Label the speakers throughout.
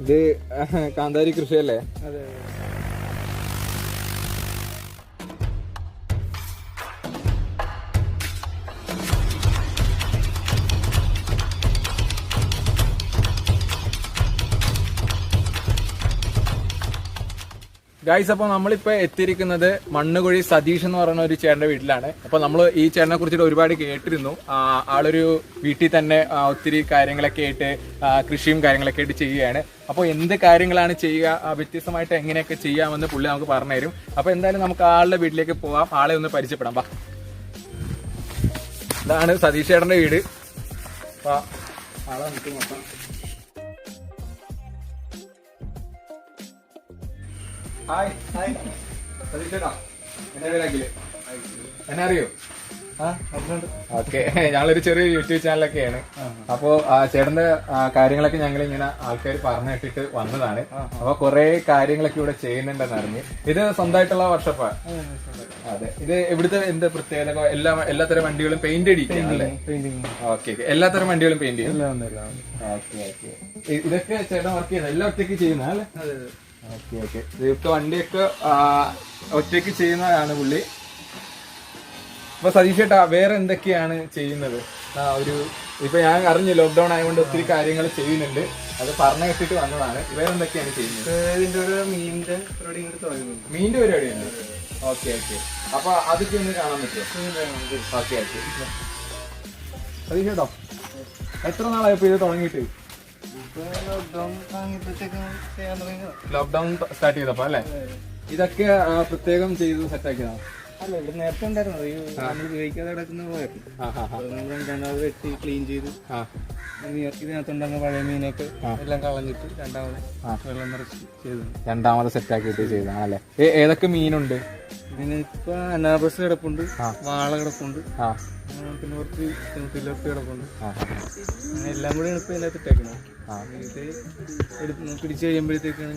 Speaker 1: ഇത് കാന്താരി കൃഷിയല്ലേ?
Speaker 2: അതെ.
Speaker 1: ഗൈസ് അപ്പോൾ നമ്മളിപ്പോൾ എത്തിയിരിക്കുന്നത് മണ്ണുകുഴി സതീഷ് എന്ന് പറയുന്ന ഒരു ചേട്ടന്റെ വീട്ടിലാണ്. അപ്പോൾ നമ്മൾ ഈ ചേട്ടനെ കുറിച്ചിട്ട് ഒരുപാട് കേട്ടിരുന്നു. ആളൊരു വീട്ടിൽ തന്നെ ഒത്തിരി കാര്യങ്ങളൊക്കെ ആയിട്ട് കൃഷിയും കാര്യങ്ങളൊക്കെ ആയിട്ട് ചെയ്യുകയാണ്. അപ്പോൾ എന്ത് കാര്യങ്ങളാണ് ചെയ്യുക? വ്യത്യസ്തമായിട്ട് എങ്ങനെയൊക്കെ ചെയ്യാമെന്ന് പുള്ളി നമുക്ക് പറഞ്ഞു തരും അപ്പോൾ എന്തായാലും നമുക്ക് ആളുടെ വീട്ടിലേക്ക് പോവാം. ആളെ ഒന്ന് പരിചയപ്പെടാം. വാ. ഇതാണ് സതീഷ് ചേട്ടന്റെ വീട്. വാ. ആളെ നമുക്ക് നോക്കാം. Hi hi. സതീഷ് ചേട്ടാ എന്നെ പേരാക്കില്ലേ എന്നെ അറിയോ? ഓക്കെ. ഞങ്ങളൊരു ചെറിയ യൂട്യൂബ് ചാനലൊക്കെയാണ് അപ്പോ ചേട്ടന്റെ കാര്യങ്ങളൊക്കെ ഞങ്ങൾ ഇങ്ങനെ ആൾക്കാർ പറഞ്ഞു കേട്ടിട്ട് വന്നതാണ്. അപ്പൊ കുറെ കാര്യങ്ങളൊക്കെ ഇവിടെ ചെയ്യുന്നുണ്ടെന്ന് അറിഞ്ഞ് ഇത് സ്വന്തമായിട്ടുള്ള വർഷപ്പാ. അതെ. ഇത് ഇവിടുത്തെ എന്ത് പ്രത്യേകത? എല്ലാ എല്ലാത്തരം വണ്ടികളും പെയിന്റ്
Speaker 2: അടിക്കും
Speaker 1: ഓക്കെ എല്ലാത്തരം വണ്ടികളും പെയിന്റ് ചെയ്യും? ഇതൊക്കെ ചേട്ടൻ വർക്ക് ചെയ്യുന്നത്? എല്ലാ ഒറ്റയ്ക്ക് ചെയ്യുന്ന അല്ലേ? Okay okay. ഇതൊക്കെ വണ്ടിയൊക്കെ ഒറ്റയ്ക്ക് ചെയ്യുന്നതാണ് പുള്ളി. അപ്പൊ സതീഷ് ചേട്ടാ വേറെ എന്തൊക്കെയാണ് ചെയ്യുന്നത്? ഒരു ഇപ്പൊ ഞാൻ അറിഞ്ഞു ലോക്ക്ഡൌൺ ആയതുകൊണ്ട് ഒത്തിരി കാര്യങ്ങൾ ചെയ്യുന്നുണ്ട്. അത് പറഞ്ഞു കിട്ടിട്ട് വന്നതാണ്. വേറെ എന്തൊക്കെയാണ് ചെയ്യുന്നത്?
Speaker 2: ഇതിന്റെ ഒരു മീനിന്റെ പരിപാടി
Speaker 1: മീന്റെ പരിപാടിയുണ്ട് ഓക്കെ ഓക്കെ. അപ്പൊ അതൊക്കെ ഒന്ന് കാണാൻ പറ്റുമോ? Okay okay. സതീഷ് ചേട്ടോ എത്ര നാളായപ്പോ ഇത് തുടങ്ങിയിട്ട്?
Speaker 2: ഇപ്പൊ ലോക്ക്ഡൌൺ
Speaker 1: സ്റ്റാർട്ട് ചെയ്തപ്പോ അല്ലേ? ഇതൊക്കെ പ്രത്യേകം ചെയ്ത് സെറ്റാക്കിയതാണ്
Speaker 2: അല്ല ഇവിടെ നേരത്തെ ഉണ്ടായിരുന്നു ഈ നമ്മൾ ഉപയോഗിക്കാതെ കിടക്കുന്ന പോയായിരുന്നു രണ്ടാമത് വെട്ടി ക്ലീൻ ചെയ്ത് ഇതിനകത്തുണ്ടാകുന്ന പഴയ മീനൊക്കെ എല്ലാം കളഞ്ഞിട്ട് രണ്ടാമത്. വെള്ളം നിറച്ച് ചെയ്തു
Speaker 1: രണ്ടാമത് സെറ്റ് ആക്കിയിട്ട് ചെയ്തതാണല്ലേ? ഏതൊക്കെ മീനുണ്ട്?
Speaker 2: ഇതിനിപ്പോ അനാബസ് കിടപ്പുണ്ട് വാള കിടപ്പുണ്ട് പിന്നെ കുറച്ച് തിലോപ്പി കിടപ്പുണ്ട്. അങ്ങനെ എല്ലാം കൂടി ഇപ്പൊ ഇതിനകത്ത് കഴിയുമ്പോഴത്തേക്കാണ്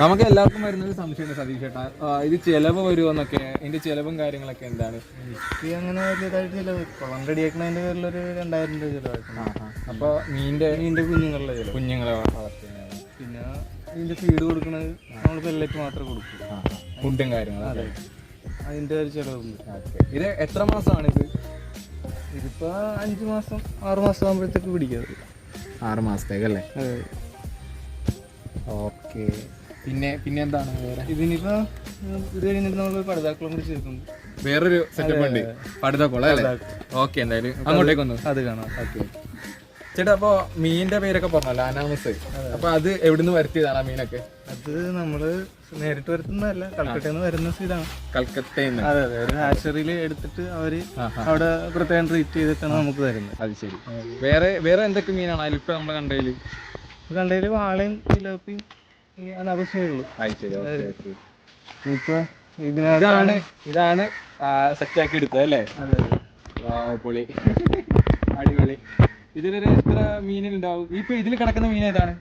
Speaker 1: നമുക്ക് എല്ലാവർക്കും വരുന്നൊരു സംശയമുണ്ട് സതീഷ് ചേട്ടാ ഇത് ചെലവ് വരുമോന്നൊക്കെ ഇതിന്റെ ചെലവും കാര്യങ്ങളൊക്കെ എന്താണ്?
Speaker 2: എനിക്ക് അങ്ങനെ വലിയതായിട്ട് ചിലവ് കുളം റെഡിയാക്കണതിന്റെ പേരിലൊരു രണ്ടായിരം രൂപ ചിലവായിട്ടുണ്ട്.
Speaker 1: അപ്പൊ മീന്റെ
Speaker 2: മീന്റെ കുഞ്ഞുങ്ങളുടെ ചിലവ്.
Speaker 1: കുഞ്ഞുങ്ങളെ വളർത്തുന്നത്
Speaker 2: പിന്നെ ഇതിന്റെ ഫീഡ് കൊടുക്കണത് നമ്മൾ പെല്ലറ്റ് മാത്രമേ കൊടുക്കൂ.
Speaker 1: ഫുഡും കാര്യങ്ങളും. അതെ.
Speaker 2: അതിന്റെ ഒരു ചിലവുണ്ട്.
Speaker 1: ഇത് എത്ര മാസമാണ് ഇത്
Speaker 2: ഇതിപ്പോ അഞ്ചു മാസം ആറു മാസം ആകുമ്പോഴത്തേക്ക് പിടിക്കാതെ
Speaker 1: ആറ് മാസത്തേക്കല്ലേ
Speaker 2: അതെ.
Speaker 1: ഓക്കെ. പിന്നെ പിന്നെ എന്താണ് വേറെ?
Speaker 2: ഇതിനിപ്പോ ഇത് കഴിഞ്ഞിട്ട് നമ്മൾ പടുതാക്കുളം കൂടി ചേർക്കുന്നു
Speaker 1: വേറൊരു സെറ്റപ്പ് ഉണ്ട്. പടുതക്കുളം അല്ലേ? ഓക്കെ എന്തായാലും അങ്ങോട്ടേക്ക് വന്നു?
Speaker 2: അത് കാണാം.
Speaker 1: ഓക്കെ. ചേട്ടാ അപ്പൊ മീനിന്റെ പേരൊക്കെ പറഞ്ഞല്ലോ അനാമസ് അപ്പൊ അത് എവിടുന്ന് വരുത്തിയതാണ് ആ മീനൊക്കെ?
Speaker 2: അത് നമ്മൾ നേരിട്ട് വരുത്തുന്നതല്ല കൽക്കട്ടയിൽ നിന്ന് വരുന്ന ഇതാണ്
Speaker 1: കൽക്കട്ടയിൽ നിന്ന്
Speaker 2: അതെ അതെ. ഒരു ഹാച്ചറിയിൽ എടുത്തിട്ട്
Speaker 1: അവർ
Speaker 2: അവിടെ പ്രത്യേകം ട്രീറ്റ് ചെയ്തിട്ടാണ് നമുക്ക് തരുന്നത്.
Speaker 1: അത് ശരി. വേറെ വേറെ എന്തൊക്കെ മീനാണ്? അതിലിപ്പോ നമ്മുടെ കണ്ടതിൽ
Speaker 2: കണ്ടതിൽ വാളയും തിലോപ്പിയും
Speaker 1: അനാവശ്യമുള്ളൂ
Speaker 2: ഇപ്പൊ
Speaker 1: ഇതാണ് ഇതാണ് സെറ്റാക്കി എടുത്തത് അല്ലേ? പൊളി അടിപൊളി. ഇതിലൊരു എത്ര മീനുണ്ടാവും ഇപ്പൊ ഇതിൽ കിടക്കുന്ന മീൻ ഏതാണ്?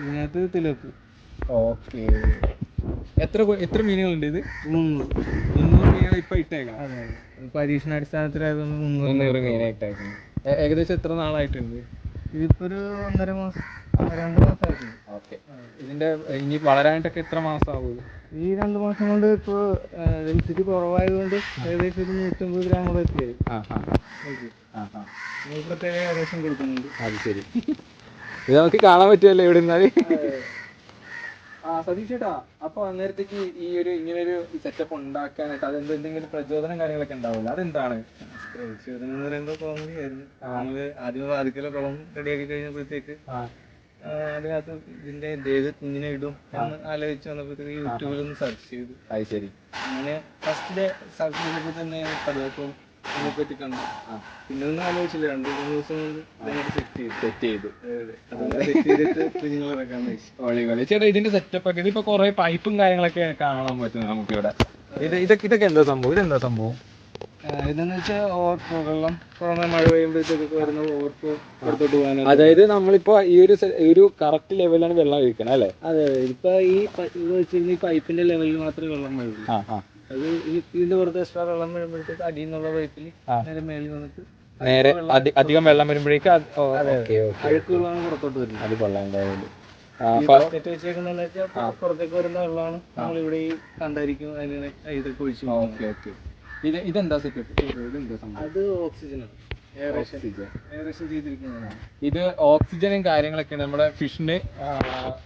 Speaker 2: ഇതിനകത്ത് തിലപ്പ്
Speaker 1: ഓക്കെ. എത്ര എത്ര മീനുകളുണ്ട് ഇത്?
Speaker 2: മുന്നൂറ്.
Speaker 1: മുന്നൂറ് മീനുകൾ ഇപ്പൊ ഇട്ടേക്കാം?
Speaker 2: പരീക്ഷണാടിസ്ഥാനത്തിലായതുകൊണ്ട് മുന്നൂറ്
Speaker 1: മീനെ ഇട്ടേക്കാം ഏകദേശം എത്ര നാളായിട്ടുണ്ട്?
Speaker 2: ഇതിപ്പോ ഒരു ഒന്നര മാസം രണ്ട് മാസമായിട്ടുണ്ട്
Speaker 1: ഓക്കെ. ഇതിന്റെ ഇനി വളരാനായിട്ടൊക്കെ എത്ര മാസം ആവും
Speaker 2: ഈ രണ്ട് മാസം കൊണ്ട് ഇപ്പൊ ഡെൻസിറ്റി കുറവായതുകൊണ്ട് ഏകദേശം ഒരു നൂറ്റമ്പത് ഗ്രാം കൂടെ എത്തിയായി.
Speaker 1: ആ ആ. അത് ശരി. ഇത് നമുക്ക് കാണാൻ പറ്റുമല്ലോ ഇവിടെ നിന്നാൽ സതീഷ് ചേട്ടാ അപ്പൊ അന്നേരത്തേക്ക് ഈ ഒരു ഇങ്ങനെ ഒരു സെറ്റപ്പ് ഉണ്ടാക്കാനായിട്ട് അതെന്ത് എന്തെങ്കിലും പ്രചോദനം കാര്യങ്ങളൊക്കെ ഉണ്ടാവില്ല അതെന്താണ്?
Speaker 2: പരിശോധന എന്ന് പറയുമ്പോൾ കോമഡി ആയിരുന്നു. നമ്മൾ ആദ്യം ആദ്യത്തെ കുളം റെഡിയാക്കി കഴിഞ്ഞപ്പോഴത്തേക്ക് അതിനകത്ത് ഇതിന്റെ ഏത് കുഞ്ഞിനെ ഇടും എന്ന് ആലോചിച്ച് വന്നപ്പോഴത്തേക്ക് യൂട്യൂബിൽ ഒന്ന് സെർച്ച് ചെയ്തു.
Speaker 1: അത് ശരി.
Speaker 2: അങ്ങനെ ഫസ്റ്റ് സെർച്ച് ചെയ്തപ്പോൾ തന്നെ പലർക്കും പിന്നെ ഒന്നും ആലോചിച്ചില്ല രണ്ട് മൂന്ന് ദിവസം കൊണ്ട് സെറ്റ് ചെയ്തു.
Speaker 1: സെറ്റ് ചെയ്തു.
Speaker 2: സെറ്റ് ചെയ്തിട്ട്
Speaker 1: ചേട്ടാ ഇതിന്റെ സെറ്റപ്പ് ഒക്കെ ഇതിപ്പോ കുറെ പൈപ്പും കാര്യങ്ങളൊക്കെ കാണാൻ പറ്റും നമുക്ക് ഇവിടെ. ഇത് ഇതൊക്കെ ഇതൊക്കെ എന്താ സംഭവം? ഇതെന്താ സംഭവം?
Speaker 2: ഇതെന്ന് വെച്ചാൽ ഓവർഫ്ലോ വെള്ളം. പുറമെ മഴ വരുന്ന ഓവർഫ്ലോ പുറത്തോട്ട് പോകാനാണ്
Speaker 1: അതായത് നമ്മളിപ്പോ ഈ ഒരു ഒരു കറക്റ്റ് ലെവലാണ് വെള്ളം ഒഴിക്കണം അല്ലേ?
Speaker 2: അതെ അതെ. ഇപ്പൊ ഈ വെച്ചിരുന്ന ഈ പൈപ്പിന്റെ ലെവലിൽ മാത്രമേ വെള്ളം
Speaker 1: ആ.
Speaker 2: അത് ഈ എക്സ്ട്രാ വെള്ളം വരുമ്പോഴത്തേക്ക് അടിയിൽ നിന്നുള്ള പൈപ്പിൽ നേരെ മേളിൽ വന്നിട്ട്
Speaker 1: നേരെ അധികം വെള്ളം വരുമ്പോഴേക്കും.
Speaker 2: അഴുക്കുകളാണ് പുറത്തോട്ട് വരുന്നത്.
Speaker 1: അത് കൊള്ളാം എന്തായാലും.
Speaker 2: വെച്ചേക്കുന്നതെന്ന് വെച്ചാൽ പുറത്തേക്ക് വരുന്ന വെള്ളമാണ്. നമ്മളിവിടെ ഈ കണ്ടായിരിക്കും അതിനെ ഇതൊക്കെ ഒഴിച്ചു
Speaker 1: ഇതെന്താ സെറ്റപ്പ്
Speaker 2: അത് ഓക്സിജനാണ്.
Speaker 1: ഇത് ഓക്സിജനും കാര്യങ്ങളൊക്കെ നമ്മുടെ ഫിഷിന്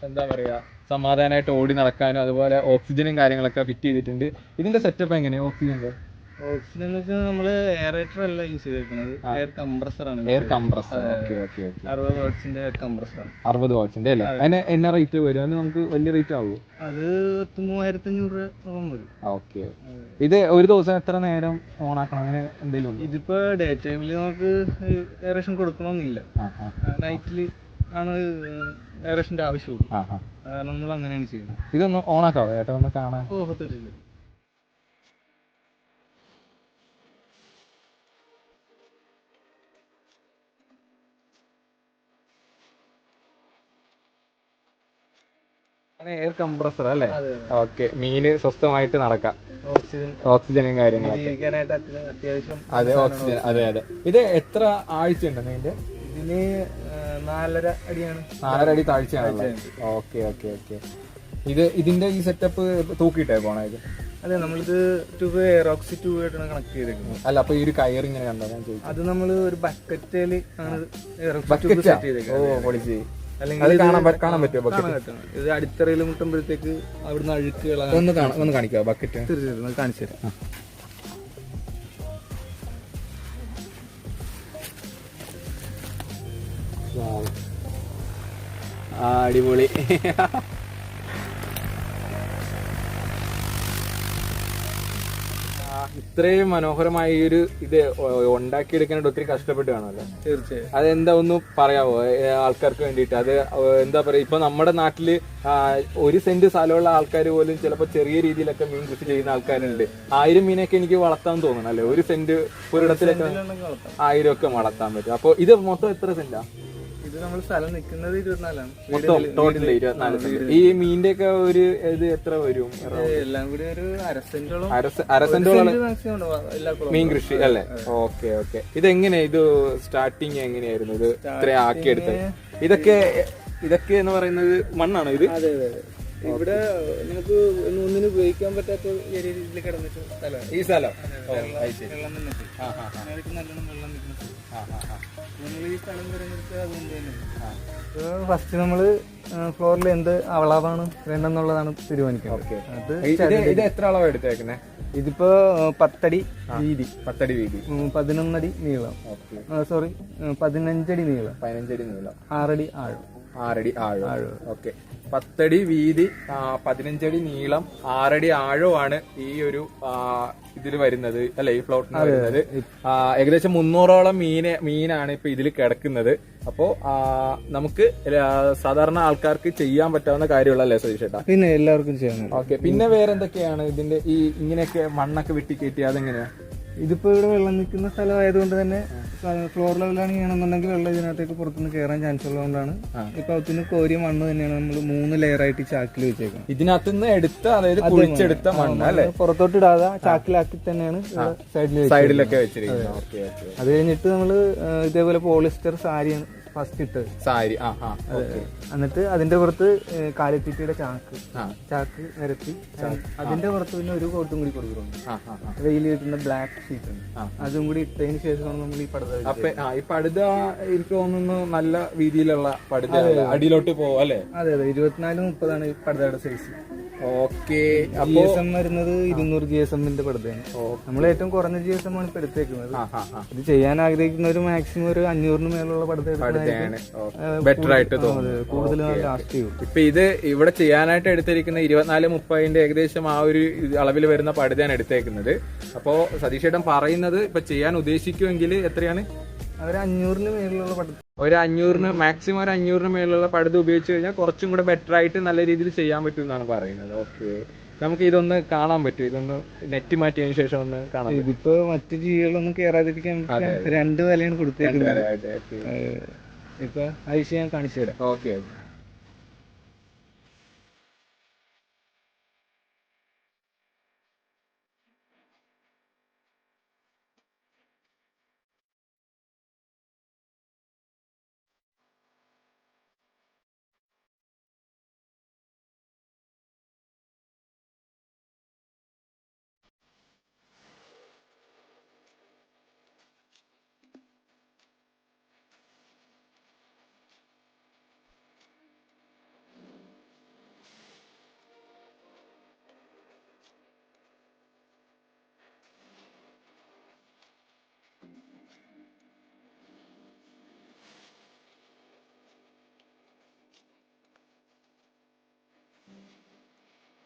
Speaker 1: എന്താ പറയാ സമാധാനമായിട്ട് ഓടി നടക്കാനും അതുപോലെ ഓക്സിജനും കാര്യങ്ങളൊക്കെ ഫിറ്റ് ചെയ്തിട്ടുണ്ട്. ഇതിന്റെ സെറ്റപ്പ് എങ്ങനെയാ? ഓക്സിജന്റെ
Speaker 2: ഓക്സിജൻ എന്ന് വെച്ചാൽ നമ്മൾ എയറേറ്റർ അല്ല യൂസ് ചെയ്തേക്കുന്നത്. എയർ കംപ്രസർ ആണ്
Speaker 1: air compressor okay okay okay
Speaker 2: അറുപത് വാട്സിന്റെ കംപ്രസർ
Speaker 1: അറുപത് വാട്സിന്റെ അല്ലേ? അതിന് എന്നാ റേറ്റ് വരും? അതിന് നമുക്ക് വലിയ റേറ്റ് ആവുമോ
Speaker 2: അത് മൂവായിരത്തി അഞ്ഞൂറ് രൂപ വരും
Speaker 1: ഓക്കെ ഇത് ഒരു ദിവസം എത്ര നേരം ഓൺ ആക്കണം? അങ്ങനെ എന്തെങ്കിലും
Speaker 2: ഇതിപ്പോ ഡേ ടൈമിൽ നമുക്ക് എയറേഷൻ കൊടുക്കണമെന്നില്ല നൈറ്റിൽ ആണ് എയറേഷന്റെ ആവശ്യമുള്ളൂ കാരണം നമ്മൾ അങ്ങനെയാണ് ചെയ്യുന്നത്.
Speaker 1: ഇതൊന്ന് ഓൺ ആക്കാവോ? ഏട്ടാ ഒന്ന് കാണാൻ.
Speaker 2: ഓ തരില്ല
Speaker 1: എയർ കംപ്രസർ അല്ലേ? ഓക്കെ മീന് സ്വസ്ഥമായിട്ട് നടക്കാം. ഓക്സിജനും
Speaker 2: കാര്യങ്ങളും
Speaker 1: അതെ ഓക്സിജൻ. അതെ അതെ. ഇത് എത്ര ആഴ്ച ഉണ്ട് ഇതിന്റെ
Speaker 2: ഇതിന് നാലര അടിയാണ്.
Speaker 1: നാലര അടി താഴ്ചയാണ് ഓക്കെ ഓക്കെ ഓക്കെ ഇത് ഇതിന്റെ ഈ സെറ്റപ്പ് തൂക്കിയിട്ടേ പോണേ ഇത്?
Speaker 2: അതെ നമ്മളിത് ട്യൂബ് എയറോക്സി ട്യൂബ് ആയിട്ടാണ് കണക്ട് ചെയ്തേക്കുന്നത്
Speaker 1: അല്ല അപ്പൊ ഈ ഒരു കയർ ഇങ്ങനെ കണ്ടോ ഞാൻ ചോദിച്ചു.
Speaker 2: അത് നമ്മൾ ഒരു ബക്കറ്റിൽ ആണ് എയറോക്സി ട്യൂബ് സെറ്റ് ചെയ്തേക്കുന്നത്.
Speaker 1: ഓ പൊളിച്ച്.
Speaker 2: അല്ലെങ്കിൽ
Speaker 1: കാണാൻ പറ്റുമോ ബക്കറ്റ്
Speaker 2: ഇത് അടിത്തറയിൽ മുട്ടുമ്പോഴത്തേക്ക് അവിടുന്ന് അഴുക്കുകൾ
Speaker 1: ഒന്ന് കാണാം ഒന്ന് ബക്കറ്റ്
Speaker 2: തീർച്ചയായിട്ടും കാണിച്ചു തരാം.
Speaker 1: ആ അടിപൊളി. ഇത്രയും മനോഹരമായ ഈ ഒരു ഇത് ഉണ്ടാക്കിയെടുക്കാനായിട്ട് ഒത്തിരി കഷ്ടപ്പെട്ട് കാണുമല്ലോ?
Speaker 2: തീർച്ചയായും.
Speaker 1: അതെന്താ ഒന്ന് പറയാവോ ആൾക്കാർക്ക് വേണ്ടിയിട്ട്? അത് എന്താ പറയാ ഇപ്പൊ നമ്മുടെ നാട്ടിൽ ഒരു സെന്റ് സ്ഥലമുള്ള ആൾക്കാർ പോലും ചിലപ്പോ ചെറിയ രീതിയിലൊക്കെ മീൻ കൃഷി ചെയ്യുന്ന ആൾക്കാരുണ്ട്. ആയിരം മീനൊക്കെ എനിക്ക് വളർത്താൻ തോന്നണം അല്ലേ? ഒരു സെന്റ് ഒരിടത്തിലൊക്കെ ആയിരം ഒക്കെ വളർത്താൻ പറ്റും. അപ്പൊ ഇത് മൊത്തം എത്ര സെന്റാ?
Speaker 2: നമ്മൾ സ്ഥലം നിൽക്കുന്നത് ഇരുപത്തിനാലാണ്.
Speaker 1: ഈ മീനിന്റെ ഒക്കെ ഒരു ഇത് എത്ര വരും
Speaker 2: എല്ലാം കൂടി ഒരു അര സെന്റോളം.
Speaker 1: അര സെ- അര സെന്റോളം
Speaker 2: മാക്സിമം ഉണ്ടാവും എല്ലാ കുളവും
Speaker 1: മീൻ കൃഷി അല്ലേ? Okay okay. ഇത് ഇത് സ്റ്റാർട്ടിങ് എങ്ങനെയായിരുന്നു? ഇത് ആക്കി ആക്കിയെടുത്തത്? ഇതൊക്കെ ഇതൊക്കെ എന്ന് പറയുന്നത് മണ്ണാണോ ഇത്?
Speaker 2: ഇവിടെ ഒന്നിനും ഉപയോഗിക്കാൻ പറ്റാത്ത രീതിയിൽ കിടന്നിട്ട് സ്ഥലമാണ്.
Speaker 1: ഈ സ്ഥലം?
Speaker 2: വെള്ളം നിന്നിട്ട് അതിനകത്ത് നല്ലോണം വെള്ളം നിൽക്കുന്ന സ്ഥലം നമ്മൾ ഈ സ്ഥലം തിരഞ്ഞെടുത്തത് അതുകൊണ്ട് തന്നെ. ഫസ്റ്റ് നമ്മൾ ഫ്ലോറിൽ എന്ത് അളവാണ് വേണ്ടെന്നുള്ളതാണ് തീരുമാനിക്കുന്നത്
Speaker 1: ഇത് എത്ര അളവ് എടുത്തേക്കുന്നേ?
Speaker 2: ഇതിപ്പോ പത്തടി വീതി.
Speaker 1: പത്തടി വീതി.
Speaker 2: പതിനൊന്നടി നീളം. സോറി പതിനഞ്ചടി നീളം.
Speaker 1: പതിനഞ്ചടി നീളം.
Speaker 2: ആറടി ആഴം.
Speaker 1: ആറടി ആഴം. ഓക്കെ. പത്തടി വീതി പതിനഞ്ചടി നീളം ആറടി ആഴമാണ് ഈ ഒരു ഇതിൽ വരുന്നത് അല്ലെ ഈ ഫ്ലോട്ടിന് വരുന്നത്. ഏകദേശം മുന്നൂറോളം മീന് മീനാണ് ഇപ്പൊ ഇതിൽ കിടക്കുന്നത്. അപ്പോ നമുക്ക് സാധാരണ ആൾക്കാർക്ക് ചെയ്യാൻ പറ്റാവുന്ന കാര്യമുള്ളല്ലേ സതീഷ് ഏട്ടാ
Speaker 2: പിന്നെ എല്ലാവർക്കും ചെയ്യാൻ
Speaker 1: ഓക്കെ. പിന്നെ വേറെന്തൊക്കെയാണ് ഇതിന്റെ ഈ ഇങ്ങനെയൊക്കെ മണ്ണൊക്കെ വെട്ടിക്കയറ്റി അതെങ്ങനെയാ?
Speaker 2: ഇതിപ്പോ ഇവിടെ വെള്ളം നിൽക്കുന്ന സ്ഥലമായതുകൊണ്ട് തന്നെ ഫ്ലോർ ലെവലാണ് ചെയ്യണമെന്നുണ്ടെങ്കിൽ വെള്ളം ഇതിനകത്തേക്ക് പുറത്തുനിന്ന് കയറാൻ ചാൻസ് ഉള്ളതുകൊണ്ടാണ്. ഇപ്പൊ അതിന് കോരിയ മണ്ണ് തന്നെയാണ് നമ്മൾ മൂന്ന് ലെയർ ആയിട്ട് ചാക്കിൽ വെച്ചേക്കുന്നത്.
Speaker 1: ഇതിനകത്തുനിന്ന് എടുത്ത അതായത് കുഴിച്ചെടുത്ത മണ്ണ് അല്ലെ?
Speaker 2: പുറത്തോട്ട് ഇടാതെ ചാക്കിലാക്കി തന്നെയാണ് സൈഡിൽ
Speaker 1: സൈഡിലൊക്കെ വെച്ചിരിക്കുന്നത്.
Speaker 2: അത്. കഴിഞ്ഞിട്ട് നമ്മൾ ഇതേപോലെ പോളിസ്റ്റർ സാരിയാണ് ഫസ്റ്റ് ഇട്ട്
Speaker 1: സാരി ആ ആ
Speaker 2: എന്നിട്ട് അതിന്റെ പുറത്ത് കാലിത്തീറ്റയുടെ ചാക്ക്. ചാക്ക് നിരത്തി. അതിന്റെ പുറത്ത് പിന്നെ ഒരു കോട്ടും കൂടി കൊടുക്കുന്നുണ്ട്. വെയിൽ കിട്ടുന്ന ബ്ലാക്ക് ഷീറ്റ് ഉണ്ട്. അതും കൂടി ഇട്ടതിന് ശേഷമാണ് നമ്മൾ ഈ പടുത
Speaker 1: അപ്പൊ ഈ പടുത എനിക്ക് തോന്നുന്നു നല്ല രീതിയിലുള്ള പടുത അടിയിലോട്ട് പോവും അല്ലെ?
Speaker 2: അതെ അതെ. ഇരുപത്തിനാല് മുപ്പതാണ് ഈ പടുതയുടെ size
Speaker 1: okay
Speaker 2: G S M വരുന്നത് ഇരുന്നൂറ് ജി എസ് എമ്മിന്റെ പടുതയാണ്. നമ്മൾ ഏറ്റവും കുറഞ്ഞ ജി എസ് എം ആണ് ഇപ്പൊ എടുത്തേക്കുന്നത്. ഇത് ചെയ്യാൻ ആഗ്രഹിക്കുന്ന ഒരു മാക്സിമം ഒരു അഞ്ഞൂറിന് മേലുള്ള പടുത
Speaker 1: പടുതയാണ്. ബെറ്റർ ആയിട്ട്
Speaker 2: കൂടുതൽ ലാസ്റ്റ് ചെയ്യും
Speaker 1: ഇപ്പൊ ഇത് ഇവിടെ ചെയ്യാനായിട്ട് എടുത്തിരിക്കുന്ന ഇരുപത്തിനാല് മുപ്പതിന്റെ ഏകദേശം ആ ഒരു അളവിൽ വരുന്ന പടുതയാണ് എടുത്തേക്കുന്നത്. അപ്പോ സതീഷേട്ടൻ പറയുന്നത് ഇപ്പൊ ചെയ്യാൻ ഉദ്ദേശിക്കുമെങ്കിൽ എത്രയാണ്?
Speaker 2: അവർ അഞ്ഞൂറിന് പടുത
Speaker 1: ഒരു അഞ്ഞൂറിന് മാക്സിമം ഒരു അഞ്ഞൂറിന് മേലുള്ള പടുത ഉപയോഗിച്ച് കഴിഞ്ഞാൽ കുറച്ചും കൂടെ ബെറ്റർ ആയിട്ട് നല്ല രീതിയിൽ ചെയ്യാൻ പറ്റും എന്നാണ് പറയുന്നത്. ഓക്കെ നമുക്ക് ഇതൊന്ന് കാണാൻ പറ്റും. ഇതൊന്ന് നെറ്റ് മാറ്റിയതിനു ശേഷം ഒന്ന് കാണാൻ പറ്റും.
Speaker 2: ഇതിപ്പോ മറ്റു ജീവികളൊന്നും കേറാതിരിക്കാൻ രണ്ട് വിലയാണ് കൊടുത്തേക്കുന്നത്. ഇപ്പൊ അത് ഞാൻ കാണിച്ചു തരാം.
Speaker 1: ഓക്കെ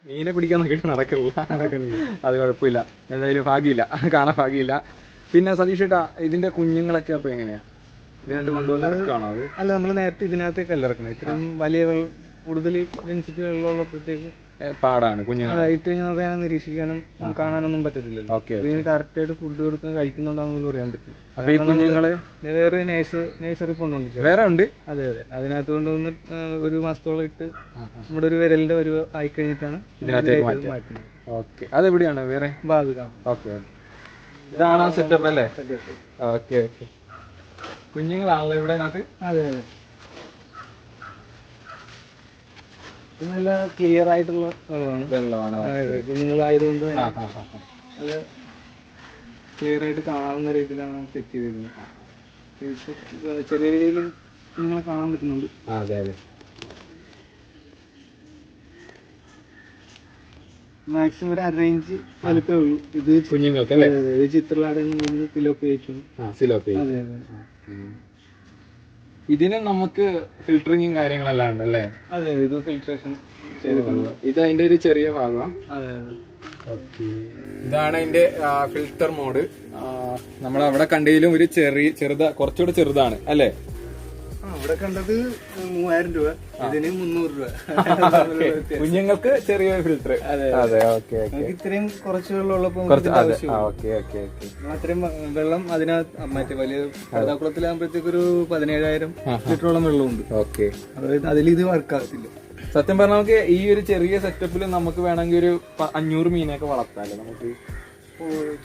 Speaker 1: മീനെ പിടിക്കാൻ നോക്കിയിട്ട് നടക്കില്ല. അത് കുഴപ്പമില്ല. എന്തായാലും ഭാഗ്യമില്ല. കാണാൻ ഭാഗ്യമില്ല. പിന്നെ സതീഷ് ഏട്ടാ ഇതിന്റെ കുഞ്ഞുങ്ങളൊക്കെ അപ്പൊ എങ്ങനെയാ? അത്
Speaker 2: അല്ല നമ്മൾ നേരത്തെ ഇതിനകത്തേക്ക് ഇറക്കണം. ഇത്രയും വലിയ കൂടുതൽ ഡെൻസിറ്റി വെള്ളമുള്ളപ്പോഴത്തേക്ക്
Speaker 1: പാടാണ് കുഞ്ഞുങ്ങൾ
Speaker 2: അതായിട്ട് കഴിഞ്ഞാൽ നമുക്ക് അതിനെ നിരീക്ഷിക്കാനും കാണാനൊന്നും പറ്റത്തില്ലല്ലോ. ഇതിന് കറക്റ്റ് ആയിട്ട് ഫുഡ് കൊടുക്കുന്ന കഴിക്കുന്നുണ്ടാന്ന് പോലും അറിയാൻ പറ്റും
Speaker 1: അപ്പൊ ഈ
Speaker 2: കുഞ്ഞുങ്ങൾ? വേറെ നേഴ്സ് നേഴ്സറി
Speaker 1: വേറെ ഉണ്ട്?
Speaker 2: അതെ അതെ. അതിനകത്ത് കൊണ്ടുവന്ന് ഒരു മാസത്തോളം ഇട്ട് നമ്മുടെ ഒരു വിരലിന്റെ ഒരു ആയി കഴിഞ്ഞിട്ടാണ്
Speaker 1: ഇതിനകത്തേക്ക്
Speaker 2: ഇതിലേക്ക്
Speaker 1: മാറ്റുക.
Speaker 2: മാറ്റുന്നത്.
Speaker 1: ഓക്കെ. അതെവിടെയാണ്? വേറെ?
Speaker 2: ബാധകം
Speaker 1: ഓക്കെ ഇതാണ് സെറ്റപ്പ് അല്ലേ? Okay okay. കുഞ്ഞുങ്ങളാണല്ലോ ഇവിടെ
Speaker 2: അതെ അതെ. ഇത് നല്ല ക്ലിയർ ആയിട്ടുള്ള വെള്ളമാണ്.
Speaker 1: വെള്ളമാണ്
Speaker 2: കുഞ്ഞുങ്ങളായതുകൊണ്ട് അത് ക്ലിയർ ആയിട്ട് കാണാവുന്ന രീതിയിലാണ് സെറ്റ് ചെയ്തിരുന്നത്. ചെറിയ രീതിയിൽ നിങ്ങളെ കാണാൻ പറ്റുന്നുണ്ട്.
Speaker 1: അതെ അതെ.
Speaker 2: മാക്സിമം ഒരു അറേഞ്ച് വലുപ്പമേ ഉള്ളൂ. ഇത്
Speaker 1: കുഞ്ഞുങ്ങൾക്ക്
Speaker 2: ഇത് ചിത്രലാടെന്ന് സിലോപ്പ്
Speaker 1: ആ സിലോപ്പി
Speaker 2: അതെ അതെ.
Speaker 1: ഇതിന് നമുക്ക് ഫിൽറ്ററിങ്ങും കാര്യങ്ങളെല്ലാം ഉണ്ടല്ലേ?
Speaker 2: അതെ ഇത് ഫിൽട്രേഷൻ
Speaker 1: ഇത് അതിന്റെ ഒരു ചെറിയ ഭാഗം
Speaker 2: അതെ
Speaker 1: ഇതാണ് അതിന്റെ ഫിൽറ്റർ മോഡ് നമ്മൾ അവിടെ കണ്ടതിലും ഒരു ചെറിയ ചെറുതാ കുറച്ചുകൂടെ ചെറുതാണ് അല്ലേ?
Speaker 2: ഇവിടെ കണ്ടത് മൂവായിരം രൂപ. ഇതിന് മുന്നൂറ് രൂപ.
Speaker 1: കുഞ്ഞുങ്ങൾക്ക് ചെറിയൊരു ഫിൽറ്റർ
Speaker 2: അതെ.
Speaker 1: ഓക്കെ
Speaker 2: ഇത്രയും കുറച്ച് വെള്ളം ഉള്ളപ്പോൾ അത്രയും വെള്ളം അതിനകത്ത് മറ്റേ വലിയ പർദാക്കുളത്തിലാകുമ്പോഴത്തേക്ക് ഒരു പതിനേഴായിരം ലിറ്ററോളം വെള്ളമുണ്ട്.
Speaker 1: ഓക്കെ.
Speaker 2: അതിൽ ഇത് വർക്കാകത്തില്ല
Speaker 1: സത്യം പറഞ്ഞാൽ നമുക്ക് ഈ ഒരു ചെറിയ സെറ്റപ്പിൽ നമുക്ക് വേണമെങ്കിൽ ഒരു അഞ്ഞൂറ് മീനൊക്കെ വളർത്താല്ലോ നമുക്ക്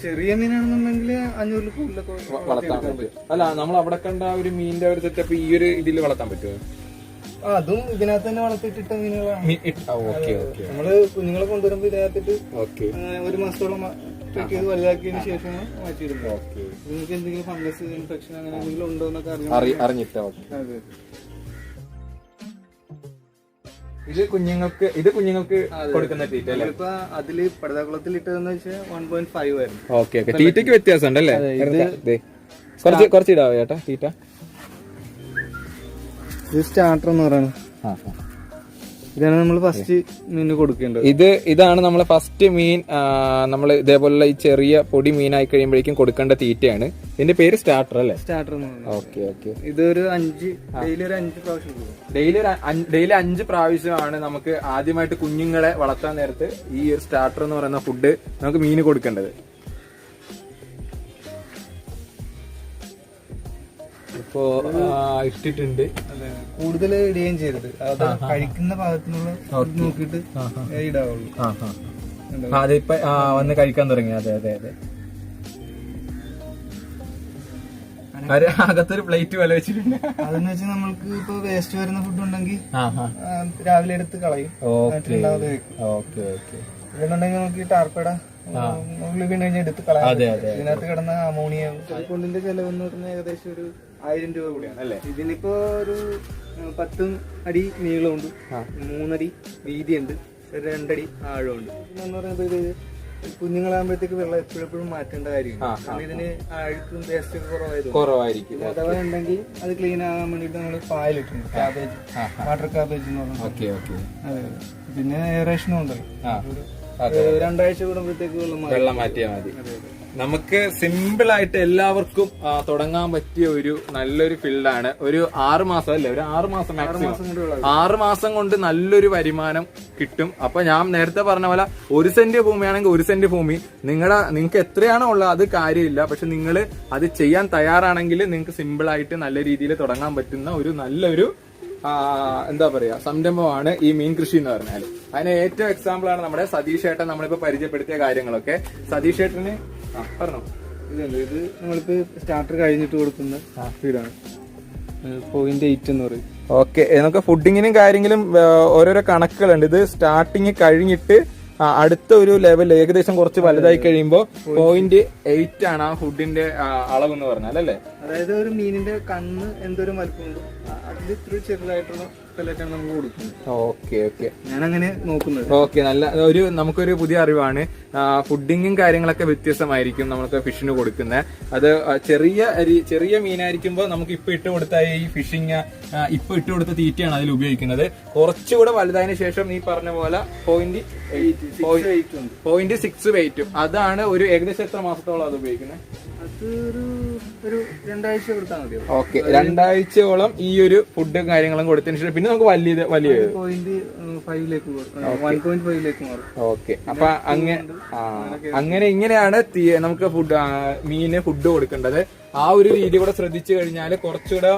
Speaker 2: ചെറിയ മീനാണെന്നുണ്ടെങ്കിൽ അഞ്ഞൂറിൽ കൂടുതലൊക്കെ
Speaker 1: വളർത്താൻ പറ്റും. അല്ല നമ്മൾ അവിടെ കണ്ട ഒരു മീനിന്റെ ഒരു സെറ്റപ്പ് ഈ ഒരു ഇതിൽ വളർത്താൻ പറ്റുമോ
Speaker 2: അതും ഇതിനകത്ത് തന്നെ വളർത്തിയിട്ടിട്ട മീനുകളാണ്. നമ്മൾ കുഞ്ഞുങ്ങളെ കൊണ്ടുവരുമ്പോ ഇതിനകത്തിട്ട് ഒരു മാസത്തോളം ട്രീറ്റ് ചെയ്ത് വലുതാക്കിയതിന് ശേഷമാണ് മാറ്റിയിടുന്നത് നിങ്ങൾക്ക് എന്തെങ്കിലും ഫംഗസ് ഇൻഫെക്ഷൻ അങ്ങനെ എന്തെങ്കിലും ഉണ്ടോ എന്നൊക്കെ
Speaker 1: അറിഞ്ഞിട്ട് ഇത് കുഞ്ഞുങ്ങൾക്ക് ഇത് കുഞ്ഞുങ്ങൾക്ക് കൊടുക്കുന്ന തീറ്റ അല്ലേ?
Speaker 2: ഇപ്പൊ അതിൽ പടതാക്കുളത്തിൽ ഇട്ടതെന്ന് വെച്ചാൽ വൺ പോയിന്റ് ഫൈവ് ആയിരുന്നു
Speaker 1: ഓക്കെ ഓക്കെ തീറ്റയ്ക്ക് വ്യത്യാസം ഉണ്ടല്ലേ. കുറച്ച് കുറച്ച് ഇടാവോ ചേട്ടാ തീറ്റ?
Speaker 2: ഇത് സ്റ്റാർട്ടർ എന്ന് പറയുന്നത്. ഇതാണ് നമ്മൾ ഫസ്റ്റ് മീന് കൊടുക്കേണ്ടത്.
Speaker 1: ഇത് ഇതാണ് നമ്മൾ ഫസ്റ്റ് മീൻ നമ്മൾ ഇതേപോലുള്ള ഈ ചെറിയ പൊടി മീനായി കഴിയുമ്പോഴേക്കും കൊടുക്കേണ്ട തീറ്റയാണ്. ഇതിന്റെ പേര് സ്റ്റാർട്ടർ അല്ലേ?
Speaker 2: Starter
Speaker 1: okay okay.
Speaker 2: ഇതൊരു അഞ്ച് ഡെയിലി ഒരു അഞ്ച് പ്രാവശ്യം ഡെയിലി
Speaker 1: ഡെയിലി ഡെയിലി അഞ്ച് പ്രാവശ്യമാണ് നമുക്ക് ആദ്യമായിട്ട് കുഞ്ഞുങ്ങളെ വളർത്താൻ നേരത്ത് ഈ ഒരു സ്റ്റാർട്ടർ എന്ന് പറയുന്ന ഫുഡ് നമുക്ക് മീന് കൊടുക്കേണ്ടത്. ഇപ്പോ ഇട്ടിട്ടുണ്ട്.
Speaker 2: കൂടുതൽ ഇടുകയും ചെയ്തത് അത് കഴിക്കുന്ന നോക്കിട്ട് നോക്കിയിട്ട് ഇടാവുള്ളൂ.
Speaker 1: അതിപ്പോ വന്ന് കഴിക്കാൻ തുടങ്ങി. അതെ അതെ അതെ. അകത്തൊരു പ്ലേറ്റ് വില വെച്ചിട്ടുണ്ട്.
Speaker 2: അതെന്ന് വെച്ചാൽ നമ്മൾക്ക് ഇപ്പൊ വേസ്റ്റ് വരുന്ന ഫുഡ് ഉണ്ടെങ്കിൽ രാവിലെ എടുത്ത് കളയും.
Speaker 1: ഓക്കെ. Okay okay.
Speaker 2: ഇല്ലെന്നുണ്ടെങ്കിൽ നമുക്ക് ടാർപ്പട ഉള്ളിൽ വീണ് കഴിഞ്ഞാൽ എടുത്ത് കളയാം
Speaker 1: അതെ അതെ
Speaker 2: ഇതിനകത്ത് കിടന്ന അമോണിയ കൊണ്ടിന്റെ ചെലവ് എന്ന് പറഞ്ഞാൽ ഏകദേശം ഒരു ആയിരം രൂപ കൂടിയാണ്
Speaker 1: അല്ലേ?
Speaker 2: ഇതിനിപ്പോ ഒരു പത്ത് അടി നീളമുണ്ട്. മൂന്നടി വീതിയുണ്ട്. ഒരു രണ്ടടി ആഴമുണ്ട്. എന്ന് പറയുന്നത് ഇത് കുഞ്ഞുങ്ങളാകുമ്പോഴത്തേക്ക് വെള്ളം എപ്പോഴെപ്പോഴും മാറ്റേണ്ട കാര്യമാണ് കാരണം ഇതിന് അഴുക്കും വേസ്റ്റ് ഒക്കെ
Speaker 1: കുറവായിരിക്കും.
Speaker 2: പിന്നെ അഥവാ ഉണ്ടെങ്കിൽ അത് ക്ലീൻ ആകാൻ വേണ്ടിയിട്ട് നമ്മൾ പായലിട്ടുണ്ട്. കാബേജ് വാട്ടർ കാബേജ് എന്ന് പറഞ്ഞു
Speaker 1: ഓക്കെ ഓക്കെ.
Speaker 2: അതെ പിന്നെ എയറേഷനും ഉണ്ടല്ലോ രണ്ടാഴ്ച കൂടുമ്പോഴത്തേക്ക് വെള്ളം മാറും
Speaker 1: വെള്ളം മാറ്റിയാൽ മതി. നമുക്ക് സിമ്പിൾ ആയിട്ട് എല്ലാവർക്കും തുടങ്ങാൻ പറ്റിയ ഒരു നല്ലൊരു ഫീൽഡാണ്. ഒരു ആറ് മാസം അല്ലേ? ഒരു ആറ് മാസം മാക്സിമം ആറ് മാസം കൊണ്ട് നല്ലൊരു വരുമാനം കിട്ടും. അപ്പൊ ഞാൻ നേരത്തെ പറഞ്ഞ പോലെ ഒരു സെന്റ് ഭൂമിയാണെങ്കിൽ ഒരു സെന്റ് ഭൂമി. നിങ്ങളുടെ നിങ്ങൾക്ക് എത്രയാണോ ഉള്ളത് അത് കാര്യമില്ല. പക്ഷെ നിങ്ങൾ അത് ചെയ്യാൻ തയ്യാറാണെങ്കിൽ നിങ്ങൾക്ക് സിമ്പിൾ ആയിട്ട് നല്ല രീതിയിൽ തുടങ്ങാൻ പറ്റുന്ന ഒരു നല്ലൊരു എന്താ പറയാ സംരംഭമാണ് ഈ മീൻ കൃഷി എന്ന് പറഞ്ഞാൽ അതിന് ഏറ്റവും എക്സാമ്പിൾ ആണ് നമ്മുടെ സതീഷ് ഏട്ടൻ നമ്മളിപ്പോ പരിചയപ്പെടുത്തിയ കാര്യങ്ങളൊക്കെ. സതീഷ് ഏട്ടന് പറഞ്ഞോ.
Speaker 2: ഇതുണ്ട് ഇത് നമ്മളിപ്പോ സ്റ്റാർട്ടർ കഴിഞ്ഞിട്ട് കൊടുക്കുന്ന സ്പീഡാണ് പോയിന്റ് എയ്റ്റ് എന്ന് പറയും.
Speaker 1: ഓക്കെ നമുക്ക് ഫുഡിങ്ങിനും കാര്യങ്ങളും ഓരോരോ കണക്കുകളുണ്ട്. ഇത് സ്റ്റാർട്ടിങ് കഴിഞ്ഞിട്ട് അടുത്ത ഒരു ലെവൽ ഏകദേശം കുറച്ച് വലുതായി കഴിയുമ്പോൾ പോയിന്റ് എയ്റ്റ് ആണ് ആ ഫുഡിന്റെ അളവ് എന്ന് പറഞ്ഞാൽ അല്ലേ?
Speaker 2: അതായത് ഒരു മീനിന്റെ കണ്ണ് എന്തോരം വലുപ്പമുണ്ട്? അതിൽ ഇത്ര ചെറുതായിട്ടുള്ള നമ്മൾ കൊടുക്കുന്നത്
Speaker 1: ഓക്കെ ഓക്കെ.
Speaker 2: ഞാനങ്ങനെ നോക്കുന്നത്.
Speaker 1: ഓക്കെ നല്ല ഒരു നമുക്കൊരു പുതിയ അറിവാണ്. ഫുഡിങ്ങും കാര്യങ്ങളൊക്കെ വ്യത്യസ്തമായിരിക്കും നമുക്ക് ഫിഷിന് കൊടുക്കുന്നത് അത് ചെറിയ അരി- ചെറിയ മീനായിരിക്കുമ്പോൾ നമുക്ക് ഇപ്പൊ ഇട്ട് കൊടുത്ത ഈ ഫിഷിങ് ഇപ്പൊ ഇട്ട് കൊടുത്ത തീറ്റയാണ് അതിൽ ഉപയോഗിക്കുന്നത്. കുറച്ചുകൂടെ വലുതായതിനു ശേഷം നീ പറഞ്ഞ പോലെ പോയിന്റ് പോയിന്റ് സിക്സ് വെയിറ്റും അതാണ് ഒരു ഏകദേശം എത്ര മാസത്തോളം അത് ഉപയോഗിക്കുന്നത് ഓക്കെ രണ്ടാഴ്ചയോളം ഈ ഒരു ഫുഡും കാര്യങ്ങളും കൊടുത്തതിന് ശേഷം. പിന്നെ നമുക്ക് വലിയ വലിയ ഓക്കെ അപ്പൊ അങ്ങനെ അങ്ങനെ ഇങ്ങനെയാണ് നമുക്ക് ഫുഡ് മീന് ഫുഡ് കൊടുക്കേണ്ടത്. ആ ഒരു രീതി കൂടെ ശ്രദ്ധിച്ചു കഴിഞ്ഞാൽ കുറച്ചുകൂടെ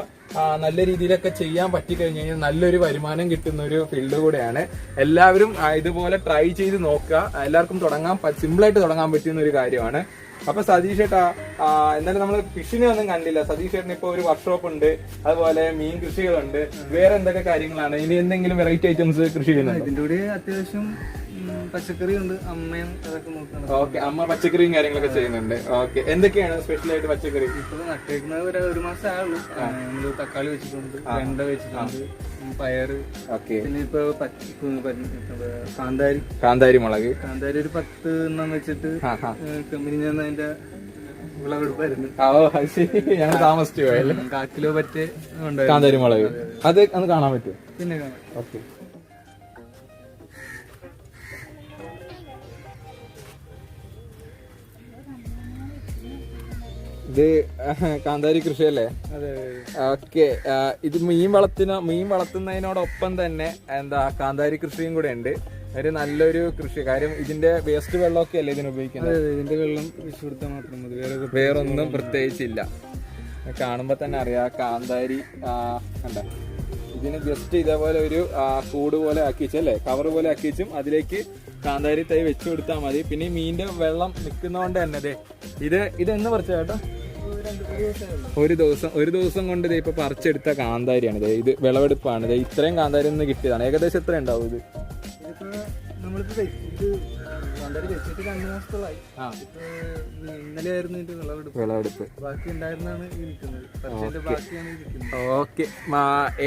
Speaker 1: നല്ല രീതിയിലൊക്കെ ചെയ്യാൻ പറ്റി കഴിഞ്ഞു കഴിഞ്ഞാൽ നല്ലൊരു വരുമാനം കിട്ടുന്ന ഒരു ഫീൽഡ് കൂടെയാണ്. എല്ലാവരും ഇതുപോലെ ട്രൈ ചെയ്ത് നോക്കുക. എല്ലാവർക്കും തുടങ്ങാൻ സിമ്പിൾ ആയിട്ട് തുടങ്ങാൻ പറ്റുന്ന ഒരു കാര്യമാണ്. അപ്പൊ സതീഷ് ഏട്ടാ ആ, എന്തായാലും നമ്മൾ ഫിഷിനെ ഒന്നും കണ്ടില്ല. സതീഷ് ചേട്ടന് ഇപ്പൊ ഒരു വർക്ക്ഷോപ്പ് ഉണ്ട്. അതുപോലെ മീൻ കൃഷികളുണ്ട്. വേറെ എന്തൊക്കെ കാര്യങ്ങളാണ്? ഇനി എന്തെങ്കിലും വെറൈറ്റി ഐറ്റംസ് കൃഷി ചെയ്യുന്നത്
Speaker 2: ഇതിന്റെ കൂടെ അത്യാവശ്യം പച്ചക്കറി ഉണ്ട്. അമ്മയും അതൊക്കെ
Speaker 1: ഓക്കെ. അമ്മ പച്ചക്കറിയും കാര്യങ്ങളൊക്കെ ചെയ്യുന്നുണ്ട്. ഓക്കെ. എന്തൊക്കെയാണ് സ്പെഷ്യൽ ആയിട്ട് പച്ചക്കറി?
Speaker 2: ഇപ്പൊ നട്ടേക്കുന്നത് ഒരു ഒരു മാസം ആയുള്ളൂ. നമ്മൾ തക്കാളി വെച്ചിട്ടുണ്ട് വെണ്ട വെച്ചിട്ടുണ്ട് പയർ. പയറ്
Speaker 1: ഓക്കെ.
Speaker 2: പിന്നെ ഇപ്പൊ കാന്താരി.
Speaker 1: കാന്താരി മുളക്.
Speaker 2: കാന്താരി ഒരു പത്ത് എണ്ണം വെച്ചിട്ട് കമ്പനി ഞാൻ അതിന്റെ വിളവെടുപ്പായിരുന്നു
Speaker 1: താമസിച്ചു പോയല്ലേ?
Speaker 2: പറ്റേ
Speaker 1: കാന്താരി മുളക് അത് ഒന്ന് കാണാൻ പറ്റും
Speaker 2: പിന്നെ.
Speaker 1: ഓക്കെ. ഇത് കാന്താരി കൃഷിയല്ലേ? ഓക്കെ ഇത് മീൻ വളർത്തുന്ന മീൻ വളർത്തുന്നതിനോടൊപ്പം തന്നെ എന്താ കാന്താരി കൃഷിയും കൂടെ ഉണ്ട്. ഒരു നല്ലൊരു കൃഷി. കാര്യം ഇതിന്റെ വേസ്റ്റ് വെള്ളമൊക്കെ അല്ലേ ഇതിന് ഉപയോഗിക്കുന്നത്?
Speaker 2: ഇതിന്റെ വെള്ളം വെച്ച് കൊടുത്താൽ മാത്രം മതി. വേറെ
Speaker 1: വേറൊന്നും പ്രത്യേകിച്ചില്ല. കാണുമ്പോ തന്നെ അറിയാം കാന്താരി കണ്ട. ഇതിന് ജസ്റ്റ് ഇതേപോലെ ഒരു കൂട് പോലെ ആക്കി അല്ലേ? കവർ പോലെ ആക്കിച്ചും അതിലേക്ക് കാന്താരി തൈ വെച്ചു കൊടുത്താൽ മതി. പിന്നെ മീനിന്റെ വെള്ളം നിൽക്കുന്നതുകൊണ്ട് തന്നെ അതെ ഇത് ഇത് എന്ന് പറിച്ച ചേട്ടാ
Speaker 2: ഒരു
Speaker 1: ദിവസം ഒരു ദിവസം കൊണ്ട് ഇപ്പൊ പറിച്ചെടുത്ത കാന്താരിയാണ് ഇത് വിളവെടുപ്പാണ്. ഇത്രയും കാന്താരി നിന്ന് കിട്ടിയതാണ്. ഏകദേശം എത്ര ഉണ്ടാവും ഇത്?
Speaker 2: നമ്മളിപ്പോ ഇത് വെച്ചിട്ട് രണ്ട് മാസത്തോളായി. ഇന്നലെ ആയിരുന്നു ഇതിന്റെ വിളവെടുപ്പ്.
Speaker 1: വിളവെടുപ്പ്.
Speaker 2: ബാക്കി ഉണ്ടായിരുന്നാണ് ഈ നിൽക്കുന്നത്. പക്ഷേ ബാക്കിയാണ് ഇരിക്കുന്നത്
Speaker 1: ഓക്കെ.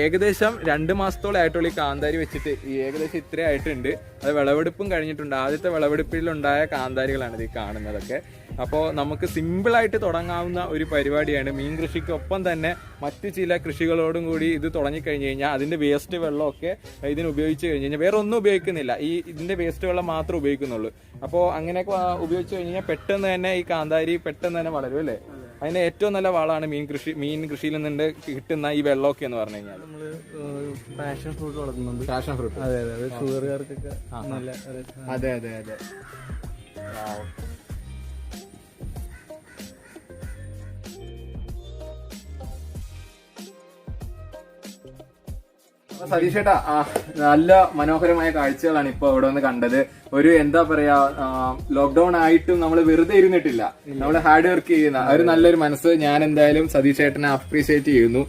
Speaker 1: ഏകദേശം രണ്ട് മാസത്തോളം ആയിട്ടുള്ള ഈ കാന്താരി വെച്ചിട്ട്. ഈ ഏകദേശം ഇത്ര ആയിട്ടുണ്ട്. അത് വിളവെടുപ്പും കഴിഞ്ഞിട്ടുണ്ട്. ആദ്യത്തെ വിളവെടുപ്പിലുണ്ടായ കാന്താരികളാണ് ഇത് ഈ കാണുന്നതൊക്കെ. അപ്പോൾ നമുക്ക് സിമ്പിളായിട്ട് തുടങ്ങാവുന്ന ഒരു പരിപാടിയാണ് മീൻ കൃഷിക്കൊപ്പം തന്നെ മറ്റു ചില കൃഷികളോടും കൂടി ഇത് തുടങ്ങിക്കഴിഞ്ഞ് കഴിഞ്ഞാൽ അതിന്റെ വേസ്റ്റ് വെള്ളമൊക്കെ ഇതിന് ഉപയോഗിച്ച് കഴിഞ്ഞ് കഴിഞ്ഞാൽ വേറെ ഒന്നും ഉപയോഗിക്കുന്നില്ല. ഈ ഇതിന്റെ വേസ്റ്റ് വെള്ളം മാത്രമേ ഉപയോഗിക്കുന്നുള്ളൂ. അപ്പോൾ അങ്ങനെയൊക്കെ ഉപയോഗിച്ച് കഴിഞ്ഞ് കഴിഞ്ഞാൽ പെട്ടെന്ന് തന്നെ ഈ കാന്താരി പെട്ടെന്ന് തന്നെ വളരും അല്ലേ? അതിന് ഏറ്റവും നല്ല വളമാണ് മീൻ കൃഷി മീൻ കൃഷിയിൽ നിന്ന് കിട്ടുന്ന ഈ വെള്ളമൊക്കെ എന്ന് പറഞ്ഞു കഴിഞ്ഞാൽ.
Speaker 2: പാഷൻ ഫ്രൂട്ട് വളർത്തുന്നുണ്ട്.
Speaker 1: പാഷൻ ഫ്രൂട്ട്
Speaker 2: അതെ അതെ ഷുഗറുകാർക്കൊക്കെ നല്ല
Speaker 1: അതെ അതെ അതെ. സതീഷ് ചേട്ടാ ആ, നല്ല മനോഹരമായ കാഴ്ചകളാണ് ഇപ്പൊ ഇവിടെ വന്ന് കണ്ടത്. ഒരു എന്താ പറയാ ലോക്ക്ഡൌൺ ആയിട്ടും നമ്മൾ വെറുതെ ഇരുന്നിട്ടില്ല. നമ്മൾ ഹാർഡ് വർക്ക് ചെയ്യുന്ന ഒരു നല്ലൊരു മനസ്സ് ഞാൻ എന്തായാലും സതീഷ് ചേട്ടനെ അപ്രീഷിയേറ്റ് ചെയ്യുന്നു.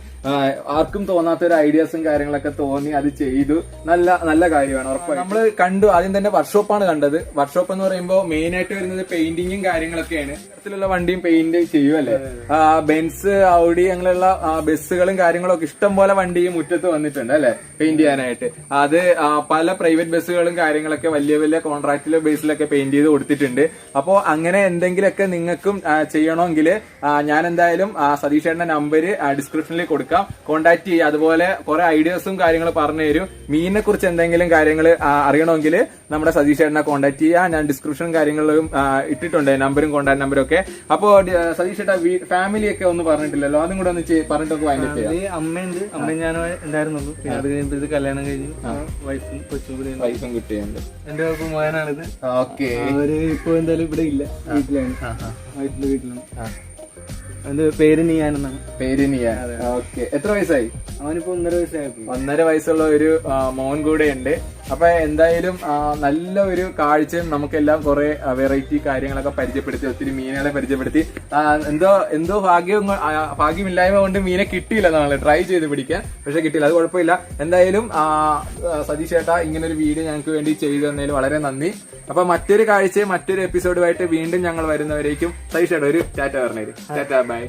Speaker 1: ആർക്കും തോന്നാത്ത ഒരു ഐഡിയാസും കാര്യങ്ങളൊക്കെ തോന്നി അത് ചെയ്തു. നല്ല നല്ല കാര്യമാണ് ഉറപ്പായി നമ്മൾ കണ്ടു ആദ്യം തന്നെ വർക്ക്ഷോപ്പാണ് കണ്ടത്. വർക്ക്ഷോപ്പ് എന്ന് പറയുമ്പോൾ മെയിൻ ആയിട്ട് വരുന്നത് പെയിന്റിങ്ങും കാര്യങ്ങളൊക്കെയാണ്. ഇത്തരത്തിലുള്ള വണ്ടിയും പെയിന്റ് ചെയ്യുമല്ലേ ബെൻസ് ഔഡി അങ്ങനെയുള്ള ബസ്സുകളും കാര്യങ്ങളൊക്കെ ഇഷ്ടം പോലെ വണ്ടിയും മുറ്റത്ത് വന്നിട്ടുണ്ട് അല്ലെ? പെയിന്റ് ചെയ്യാനായിട്ട്. അത് പല പ്രൈവറ്റ് ബസ്സുകളും കാര്യങ്ങളൊക്കെ വലിയ വലിയ കോൺട്രാക്റ്റിലെ ബേസിലൊക്കെ പെയിന്റ് ചെയ്ത് കൊടുത്തിട്ടുണ്ട്. അപ്പോ അങ്ങനെ എന്തെങ്കിലുമൊക്കെ നിങ്ങൾക്കും ചെയ്യണമെങ്കിൽ ഞാൻ എന്തായാലും സതീഷ് ചേട്ടന്റെ നമ്പർ ഡിസ്ക്രിപ്ഷനിൽ കൊടുക്കാം. കോൺടാക്ട് ചെയ്യുക അതുപോലെ കുറെ ഐഡിയാസും കാര്യങ്ങളും പറഞ്ഞു തരും മീനിനെ കുറിച്ച് എന്തെങ്കിലും കാര്യങ്ങൾ അറിയണമെങ്കിൽ നമ്മുടെ സതീഷ് ചേട്ടനെ കോൺടാക്ട് ചെയ്യുക. ഞാൻ ഡിസ്ക്രിപ്ഷൻ കാര്യങ്ങളിലും ഇട്ടിട്ടുണ്ട്. നമ്പറും കോൺടാക്ട് നമ്പറും ഒക്കെ. അപ്പോ ഡി- സതീഷ് ചേട്ടാ ഫാമിലി ഒക്കെ ഒന്ന് പറഞ്ഞിട്ടില്ലല്ലോ? അതും കൂടെ ഒന്ന് പറഞ്ഞിട്ടൊക്കെ വൈൻഡപ്പ് ചെയ്യാം.
Speaker 2: അമ്മയുണ്ട് അമ്മയും ഞാനും ഉണ്ടായിരുന്നുള്ളൂ. പിന്നെ അത് ഇത് കല്യാണം കഴിഞ്ഞു. വൈഫും കൊച്ചും കൂടി.
Speaker 1: പൈസ കിട്ടിയുണ്ട്.
Speaker 2: എന്റെ മോനാണിത്.
Speaker 1: ഓക്കെ.
Speaker 2: അവർ ഇപ്പൊ എന്തായാലും ഇവിടെ ഇല്ല. വീട്ടിലാണ്. വൈഫിന്റെ വീട്ടിലാണ്. അവന്റെ പേര് നീയാനെന്നാണ്
Speaker 1: പേര് നീയാ ഓക്കെ. എത്ര വയസ്സായി?
Speaker 2: അവനിപ്പോ ഒന്നര വയസ്സായി
Speaker 1: ഒന്നര വയസ്സുള്ള ഒരു മോൻ കൂടെ ഉണ്ട് അപ്പൊ എന്തായാലും നല്ല ഒരു കാഴ്ചയും നമുക്കെല്ലാം കുറെ വെറൈറ്റി കാര്യങ്ങളൊക്കെ പരിചയപ്പെടുത്തി ഒത്തിരി മീനുകളെ പരിചയപ്പെടുത്തി. എന്തോ എന്തോ ഭാഗ്യം ഭാഗ്യമില്ലായ്മ കൊണ്ട് മീനെ കിട്ടിയില്ല നമ്മൾ ട്രൈ ചെയ്ത് പിടിക്കാൻ പക്ഷെ കിട്ടിയില്ല. അത് കുഴപ്പമില്ല. എന്തായാലും സതീഷ് ചേട്ടാ ഇങ്ങനെ ഒരു വീഡിയോ ഞങ്ങൾക്ക് വേണ്ടി ചെയ്തു തന്നതിൽ വളരെ നന്ദി. അപ്പൊ മറ്റൊരു കാഴ്ചയും മറ്റൊരു എപ്പിസോഡുമായിട്ട് വീണ്ടും ഞങ്ങൾ വരുന്നവരേക്കും. സതീഷ് ചേട്ടാ ഒരു ടാറ്റ പറഞ്ഞേര്. ടാറ്റ ബൈ